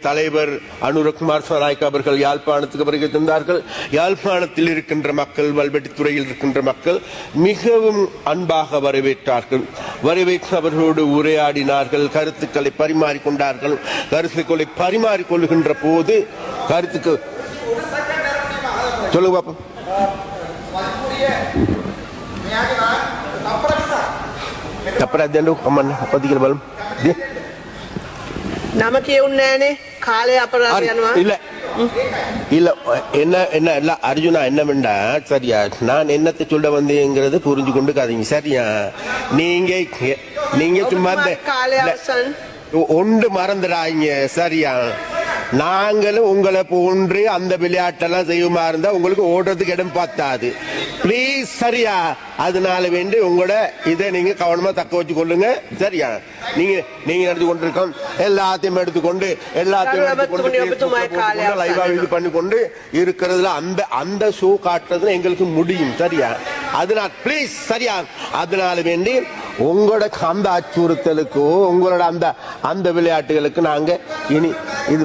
தலைவர் அனுரகுமார் சனாய்க் அவர்கள் யாழ்ப்பாணத்துக்கு வருகை தந்தார்கள் யாழ்ப்பாணத்தில் இருக்கின்ற மக்கள் வல்வெட்டித்துறையில் இருக்கின்ற மக்கள் மிகவும் அன்பாக வரவேற்றார்கள் வரவேற்று அவர்களோடு உரையாடினார்கள் கருத்துக்களை பரிமாறிக்கொண்டார்கள் கருத்துக்களை பரிமாறிக்கொள்கின்ற போது கருத்துக்கு சொல்லுங்க பாப்போம் அப்புறம் அம்மன் பதிக்கிற பலம் නම කියවුන්නේ නෑනේ කාලය අපරාධ යනවා இல்ல இல்ல என்ன என்ன இல்ல அர்ஜுனா என்னவெண்டா சரியா நான் என்னத்தை சொல்ல வந்தேங்கிறத புரிஞ்சு கொண்டு காதீங்க சரியா நீங்க நீங்க சும்மா இந்த කාලය இல்ல, අවසන් ஒன்று மறந்துடாங்க சரியா நாங்களும் உங்களை போன்று அந்த விளையாட்டெல்லாம் செய்யுமா இருந்தா உங்களுக்கு ஓடுறதுக்கு இடம் பார்த்தாது ப்ளீஸ் சரியா? அதனால வேண்டி உங்களோட இதை நீங்க கவனமா தக்க வச்சு கொள்ளுங்க சரியா? நீங்க நீங்க நடந்து கொண்டிருக்கோம் எல்லாத்தையும் எடுத்துக்கொண்டு எல்லாத்தையும் எடுத்துக்கொண்டு லைவா இது பண்ணி கொண்டு இருக்கிறதுல அந்த அந்த ஷோ காட்டுறதுல எங்களுக்கு முடியும். சரியா? அதனால ப்ளீஸ் சரியா? அதனால வேண்டி உங்களோட அந்த அச்சுறுத்தலுக்கோ உங்களோட அந்த அந்த விளையாட்டுகளுக்கு நாங்க இனி இது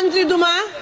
André Dumas.